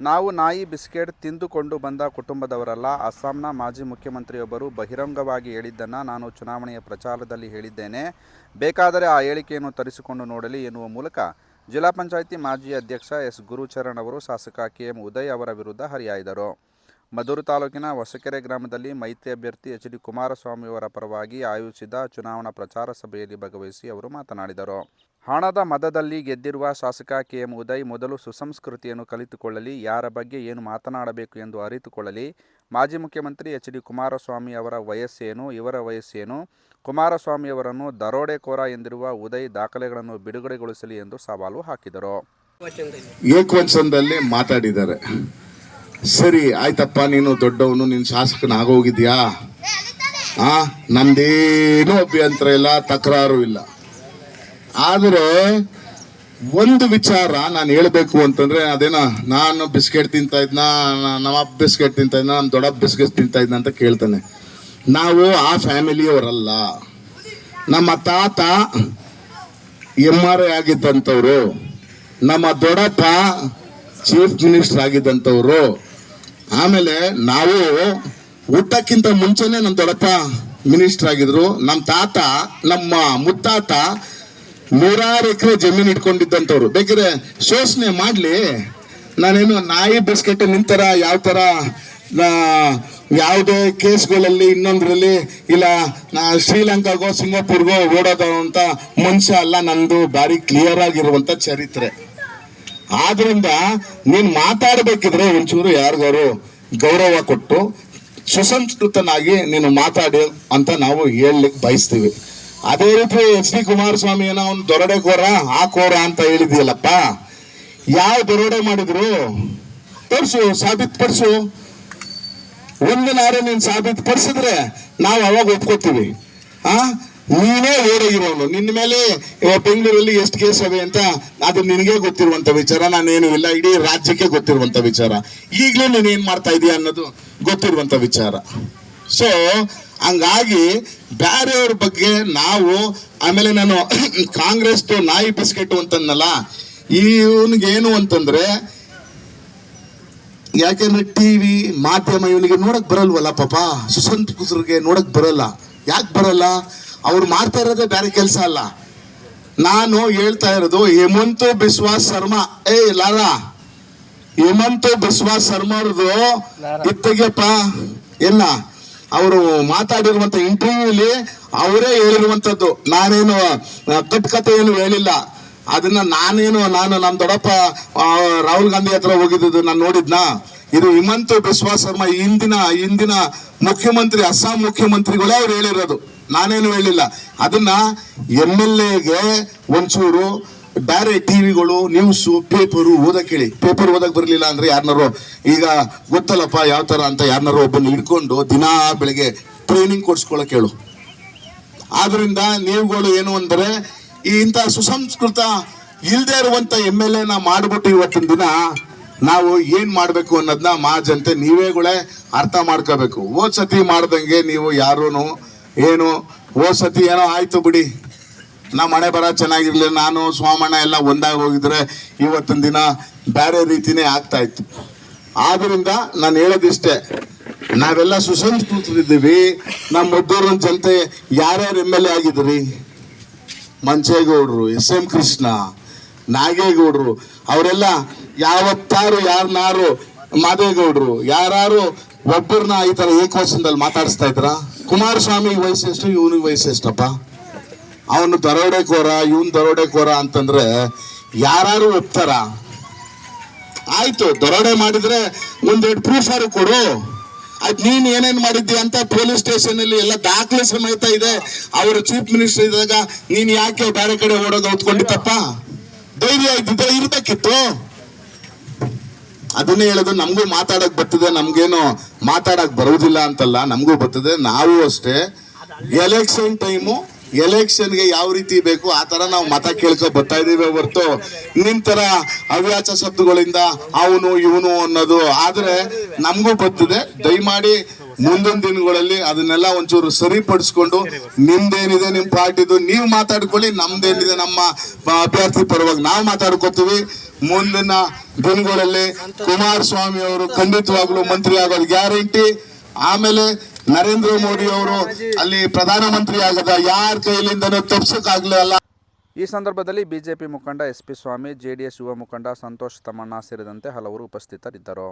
ನಾವು ನಾಯಿ ಬಿಸ್ಕೆಟ್ ತಿಂದುಕೊಂಡು ಬಂದ ಕುಟುಂಬದವರಲ್ಲ, ಅಸ್ಸಾಂನ ಮಾಜಿ ಮುಖ್ಯಮಂತ್ರಿಯೊಬ್ಬರು ಬಹಿರಂಗವಾಗಿ ಹೇಳಿದ್ದನ್ನು ನಾನು ಚುನಾವಣೆಯ ಪ್ರಚಾರದಲ್ಲಿ ಹೇಳಿದ್ದೇನೆ. ಬೇಕಾದರೆ ಆ ಹೇಳಿಕೆಯನ್ನು ತರಿಸಿಕೊಂಡು ನೋಡಲಿ ಎನ್ನುವ ಮೂಲಕ ಜಿಲ್ಲಾ ಪಂಚಾಯಿತಿ ಮಾಜಿ ಅಧ್ಯಕ್ಷ ಎಸ್. ಗುರುಚರಣ್ ಅವರು ಶಾಸಕ ಕೆ ಎಂ ಉದಯ್ ಅವರ ವಿರುದ್ಧ ಹರಿಹಾಯ್ದರು ಮಧುರು ತಾಲೂಕಿನ ಹೊಸಕೆರೆ ಗ್ರಾಮದಲ್ಲಿ ಮೈತ್ರಿ ಅಭ್ಯರ್ಥಿ ಎಚ್. ಡಿ. ಕುಮಾರಸ್ವಾಮಿ ಅವರ ಪರವಾಗಿ ಆಯೋಜಿಸಿದ ಚುನಾವಣಾ ಪ್ರಚಾರ ಸಭೆಯಲ್ಲಿ ಭಾಗವಹಿಸಿ ಅವರು ಮಾತನಾಡಿದರು. ಹಣದ ಮದದಲ್ಲಿ ಗೆದ್ದಿರುವ ಶಾಸಕ ಕೆ ಎಂ ಉದಯ್ ಮೊದಲು ಸುಸಂಸ್ಕೃತಿಯನ್ನು ಕಲಿತುಕೊಳ್ಳಲಿ, ಯಾರ ಬಗ್ಗೆ ಏನು ಮಾತನಾಡಬೇಕು ಎಂದು ಅರಿತುಕೊಳ್ಳಲಿ. ಮಾಜಿ ಮುಖ್ಯಮಂತ್ರಿ ಎಚ್ ಡಿ ಕುಮಾರಸ್ವಾಮಿ ಅವರ ವಯಸ್ಸೇನು, ಇವರ ವಯಸ್ಸೇನು? ಕುಮಾರಸ್ವಾಮಿ ಅವರನ್ನು ದರೋಡೆಕೋರ ಎಂದಿರುವ ಉದಯ್ ದಾಖಲೆಗಳನ್ನು ಬಿಡುಗಡೆಗೊಳಿಸಲಿ ಎಂದು ಸವಾಲು ಹಾಕಿದರು. ಏಕವಚನದಲ್ಲಿ ಮಾತಾಡಿದ್ದಾರೆ. ಸರಿ, ಆಯ್ತಪ್ಪ, ನೀನು ದೊಡ್ಡವನು ನಿನ್ನ ಶಾಸಕನ ಆಗೋಗಿದ್ಯಾ ಆ, ನಂದೇನೂ ಅಭ್ಯಂತರ ಇಲ್ಲ, ತಕರಾರು ಇಲ್ಲ. ಆದರೆ ಒಂದು ವಿಚಾರ ನಾನು ಹೇಳಬೇಕು ಅಂತಂದ್ರೆ ಅದೇನೋ, ನಾನು ಬಿಸ್ಕೆಟ್ ತಿಂತಾ ಇದ್ನ ನಮ್ಮ ಅಪ್ಪ ಬಿಸ್ಕೆಟ್ ತಿಂತಾ ಇದ್ನ ನಮ್ಮ ದೊಡ್ಡಪ್ಪ ಬಿಸ್ಕೆಟ್ ತಿಂತಾ ಇದ್ನ ಅಂತ ಕೇಳ್ತಾನೆ. ನಾವು ಆ ಫ್ಯಾಮಿಲಿಯವರಲ್ಲ, ನಮ್ಮ ತಾತ ಎಂ ಆರ್ ಐ ಆಗಿದ್ದಂಥವ್ರು, ನಮ್ಮ ದೊಡ್ಡಪ್ಪ ಚೀಫ್ ಮಿನಿಸ್ಟರ್ ಆಗಿದ್ದಂಥವ್ರು, ಆಮೇಲೆ ನಾವು ಊಟಕ್ಕಿಂತ ಮುಂಚೆನೆ ನಮ್ಮ ದೊಡ್ಡಪ್ಪ ಮಿನಿಸ್ಟರ್ ಆಗಿದ್ರು ನಮ್ಮ ತಾತ, ನಮ್ಮ ಮುತ್ತಾತ ನೂರಾರು ಎಕರೆ ಜಮೀನು ಇಟ್ಕೊಂಡಿದ್ದಂಥವ್ರು. ಬೇಕಿದ್ರೆ ಶೋಷಣೆ ಮಾಡಲಿ. ನಾನೇನು ನಾಯಿ ಬಿಸ್ಕೆಟ್ ನಿಂತರ ಯಾವ ಥರ ಯಾವುದೇ ಕೇಸ್ಗಳಲ್ಲಿ ಇನ್ನೊಂದರಲ್ಲಿ ಇಲ್ಲ, ನಾ ಶ್ರೀಲಂಕಾಗೋ, ಸಿಂಗಾಪುರ್ಗೋ ಓಡೋದು ಅಂತ ಮನುಷ್ಯ ಅಲ್ಲ, ನಂದು ಭಾರಿ ಕ್ಲಿಯರ್ ಆಗಿರುವಂತ ಚರಿತ್ರೆ. ಆದ್ರಿಂದ ನೀನು ಮಾತಾಡಬೇಕಿದ್ರೆ ಒಂಚೂರು ಯಾರಿಗಾರು ಗೌರವ ಕೊಟ್ಟು, ಸುಸಂಸ್ಕೃತನಾಗಿ ನೀನು ಮಾತಾಡಿ ಅಂತ ನಾವು ಹೇಳಲಿಕ್ಕೆ ಬಯಸ್ತೀವಿ. ಅದೇ ರೀತಿ ಎಚ್ ಡಿ ಕುಮಾರಸ್ವಾಮಿ ಏನೋ ಅವ್ನು ದೊರಡೆ ಕೋರ, ಆ ಕೋರ ಅಂತ ಹೇಳಿದ್ಯಲ್ಲಪ್ಪ. ಯಾವ ದೊರಡೆ ಮಾಡಿದ್ರು? ತೋರ್ಸು ಸಾಬೀತುಪಡಿಸು ನೀನು ನೀನ್ ಸಾಬೀತುಪಡಿಸಿದ್ರೆ ನಾವು ಅವಾಗ ಒಪ್ಕೋತೀವಿ. ಆ? ನೀನೇ ಓಡೋಗಿರೋನು. ನಿನ್ನ ಮೇಲೆ ಬೆಂಗಳೂರಲ್ಲಿ ಎಷ್ಟು ಕೇಸ್ ಅವೆ ಅಂತ ಅದು ನಿನಗೆ ಗೊತ್ತಿರುವಂತ ವಿಚಾರ, ನಾನೇನು ಇಲ್ಲ, ಇಡೀ ರಾಜ್ಯಕ್ಕೆ ಗೊತ್ತಿರುವಂತ ವಿಚಾರ. ಈಗಲೂ ನೀನು ಏನು ಮಾಡ್ತಾ ಇದೀಯ ಅನ್ನೋದು ಗೊತ್ತಿರುವಂತ ವಿಚಾರ. ಸೊ ಹಂಗಾಗಿ ಬೇರೆಯವ್ರ ಬಗ್ಗೆ ನಾವು ಆಮೇಲೆ ನಾನು ಕಾಂಗ್ರೆಸ್ ನಾಯಿ ಬಿಸ್ಕೆಟ್ ಅಂತನಲ್ಲ ಇವನಿಗೆ ಏನು ಅಂತಂದ್ರೆ ಯಾಕೆಂದ್ರೆ ಟಿವಿ ಮಾಧ್ಯಮ ಇವನಿಗೆ ನೋಡಕ್ ಬರಲ್ವಲ್ಲ ಪಾಪ ಕುಸ್ರಿಗೆ ನೋಡಕ್ ಬರಲ್ಲ. ಯಾಕೆ ಬರಲ್ಲ? ಅವ್ರು ಮಾಡ್ತಾ ಇರೋದೇ ಬೇರೆ ಕೆಲಸ ಅಲ್ಲ. ನಾನು ಹೇಳ್ತಾ ಇರೋದು ಹೇಮಂತು ಬಿಸ್ವಾಸ್ ಶರ್ಮಾ ಏ ಲಾರಾ ಹೇಮಂತು ಬಿಸ್ವಾಸ್ ಶರ್ಮಾ ಅವ್ರದ್ದು ಇತ್ತಗೆಪ್ಪ ಎಲ್ಲ ಅವರು ಮಾತಾಡಿರುವಂತ ಇಂಟರ್ವ್ಯೂಲಿ ಅವರೇ ಹೇಳಿರುವಂತದ್ದು ನಾನೇನು ಆ, ಕಟ್ಕತೆ ಏನು ಹೇಳಿಲ್ಲ. ಅದನ್ನ ನಾನೇನು ನಾನು ನಮ್ಮ ದೊಡ್ಡಪ್ಪ ರಾಹುಲ್ ಗಾಂಧಿ ಹತ್ರ ಹೋಗಿದ್ದು ನಾನು ನೋಡಿದ್ನ? ಇದು ಹಿಮಂತ ಬಿಸ್ವಾ ಶರ್ಮಾ ಇಂದಿನ ಇಂದಿನ ಮುಖ್ಯಮಂತ್ರಿ ಅಸ್ಸಾಂ ಮುಖ್ಯಮಂತ್ರಿಗಳೇ ಅವ್ರು ಹೇಳಿರೋದು. ನಾನೇನು ಹೇಳಿಲ್ಲ. ಅದನ್ನ ಎಂ ಎಲ್ ಎಗೆ ಒಂಚೂರು ಬೇರೆ ಟಿವಿಗಳು ನ್ಯೂಸು ಪೇಪರು ಓದಕ್ಕೆ ಹೇಳಿ ಪೇಪರ್ ಓದಕ್ ಬರಲಿಲ್ಲ ಅಂದ್ರೆ ಯಾರನ್ನಾರು ಈಗ ಗೊತ್ತಲ್ಲಪ್ಪ ಯಾವ ತರ ಅಂತ ಯಾರನ್ನಾರು ಒಬ್ಬನ ಹಿಡ್ಕೊಂಡು ದಿನಾ ಬೆಳಿಗ್ಗೆ ಟ್ರೈನಿಂಗ್ ಕೊಡ್ಸ್ಕೊಳಕ್ ಹೇಳು ಆದ್ರಿಂದ ನೀವುಗಳು ಏನು ಅಂದ್ರೆ ಈ ಇಂಥ ಸುಸಂಸ್ಕೃತ ಇಲ್ಲದೆ ಇರುವಂತ ಎಂ ಎಲ್ ಎನ ಮಾಡ್ಬಿಟ್ಟು ಇವತ್ತಿನ ದಿನ ನಾವು ಏನ್ ಮಾಡ್ಬೇಕು ಅನ್ನೋದನ್ನ ಮಾ ಜನತೆ ನೀವೇಗಳೇ ಅರ್ಥ ಮಾಡ್ಕೋಬೇಕು. ಹೋದ್ ಸತಿ ಮಾಡ್ದಂಗೆ ನೀವು ಯಾರೂನು ಏನು ಹೋದ್ ಸತಿ ಏನೋ ಆಯ್ತು ಬಿಡಿ. ನಮ್ಮ ಮನೆ ಬರ ಚೆನ್ನಾಗಿರ್ಲಿ, ನಾನು ಸ್ವಾಮಣ್ಣ ಎಲ್ಲ ಒಂದಾಗಿ ಹೋಗಿದ್ರೆ ಇವತ್ತಿನ ದಿನ ಬೇರೆ ರೀತಿನೇ ಆಗ್ತಾ ಇತ್ತು. ಆದ್ರಿಂದ ನಾನು ಹೇಳೋದಿಷ್ಟೇ, ನಾವೆಲ್ಲ ಸುಸಂಸ್ಕೃತರಿದ್ದೀವಿ. ನಮ್ಮ ಮುದ್ದೂರಿನ ಜನತೆ ಯಾರ್ಯಾರು ಎಂ ಎಲ್ ಎ ಆಗಿದ್ರಿ? ಮಂಚೇಗೌಡರು, ಎಸ್ ಎಂ ಕೃಷ್ಣ, ನಾಗೇಗೌಡರು, ಅವರೆಲ್ಲ ಯಾವತ್ತಾರು ಯಾರನ್ನಾರು ಮಾದೇಗೌಡರು ಯಾರು ಒಬ್ಬರನ್ನ ಈ ತರ ಏಕವಚನದಲ್ಲಿ ಮಾತಾಡಿಸ್ತಾ ಇದ್ರ? ಕುಮಾರಸ್ವಾಮಿ ವಯಸ್ಸೆಷ್ಟು ಇವನಿಗೆ ವಯಸ್ಸೆಷ್ಟಪ್ಪ ಅವನು ದರೋಡೆಕೋರ ಇವನ್ ದರೋಡೆಕೋರ ಅಂತಂದ್ರೆ ಯಾರು ಒಪ್ತಾರ? ಆಯ್ತು, ದರೋಡೆ ಮಾಡಿದ್ರೆ ಒಂದೆರಡು ಪ್ರೂಫ್ ಆರು ಕೊಡು. ಆಯ್ತು, ನೀನ್ ಏನೇನ್ ಮಾಡಿದ್ದಿ ಅಂತ ಪೊಲೀಸ್ ಸ್ಟೇಷನ್ ಅಲ್ಲಿ ಎಲ್ಲ ದಾಖಲೆ ಸಮೇತ ಇದೆ. ಅವರು ಚೀಫ್ ಮಿನಿಸ್ಟರ್ ಇದ್ದಾಗ ನೀನ್ ಯಾಕೆ ಬೇರೆ ಕಡೆ ಓಡೋದು ಹೊತ್ಕೊಂಡಿತ್ತಪ್ಪ ಧೈರ್ಯ ಇದ್ದಿದ್ರೆ ಇರ್ಬೇಕಿತ್ತು. ಅದನ್ನೇ ಹೇಳೋದು, ನಮಗೂ ಮಾತಾಡಕ್ ಬರ್ತದೆ, ನಮ್ಗೇನು ಮಾತಾಡಕ್ ಬರುವುದಿಲ್ಲ ಅಂತಲ್ಲ, ನಮಗೂ ಬರ್ತದೆ, ನಾವು ಅಷ್ಟೇ. ಎಲೆಕ್ಷನ್ ಟೈಮು ಎಲೆಕ್ಷನ್ಗೆ ಯಾವ ರೀತಿ ಬೇಕು, ಆ ತರ ನಾವು ಮತ ಕೇಳ್ಕೊ ಬರ್ತಾ ಇದೀವಿ ಹೊರತು. ತರ ಅವ್ಯಾಚ ಶಬ್ದಗಳಿಂದ ಅವನು ಇವನು ಅನ್ನೋದು. ಆದ್ರೆ ನಮಗೂ ಗೊತ್ತಿದೆ, ದಯಮಾಡಿ ಮುಂದಿನ ದಿನಗಳಲ್ಲಿ ಅದನ್ನೆಲ್ಲ ಒಂಚೂರು ಸರಿಪಡಿಸ್ಕೊಂಡು ನಿಮ್ದೇನಿದೆ, ನಿಮ್ ಪಾರ್ಟಿದು, ನೀವು ಮಾತಾಡ್ಕೊಳ್ಳಿ, ನಮ್ದೇನಿದೆ, ನಮ್ಮ ಅಭ್ಯರ್ಥಿ ಪರವಾಗಿ ನಾವು ಮಾತಾಡ್ಕೊತೀವಿ. ಮುಂದಿನ ದಿನಗಳಲ್ಲಿ ಕುಮಾರಸ್ವಾಮಿ ಅವರು ಖಂಡಿತವಾಗ್ಲೂ ಮಂತ್ರಿ ಆಗೋದು ಗ್ಯಾರಂಟಿ. ಆಮೇಲೆ ನರೇಂದ್ರ ಮೋದಿ ಅವರು ಅಲ್ಲಿ ಪ್ರಧಾನಮಂತ್ರಿ ಆಗದ ಯಾರ ಕೈಲಿಂದನೂ ತಪ್ಸಕ್ಕಾಗ್ಲಿಲ್ಲ ಈ ಸಂದರ್ಭದಲ್ಲಿ ಬಿಜೆಪಿ ಮುಖಂಡ ಎಸ್ ಪಿ ಸ್ವಾಮಿ ಜೆಡಿಎಸ್ ಯುವ ಮುಖಂಡ ಸಂತೋಷ್ ತಮ್ಮಣ್ಣ ಸೇರಿದಂತೆ ಹಲವರು ಉಪಸ್ಥಿತರಿದ್ದರು.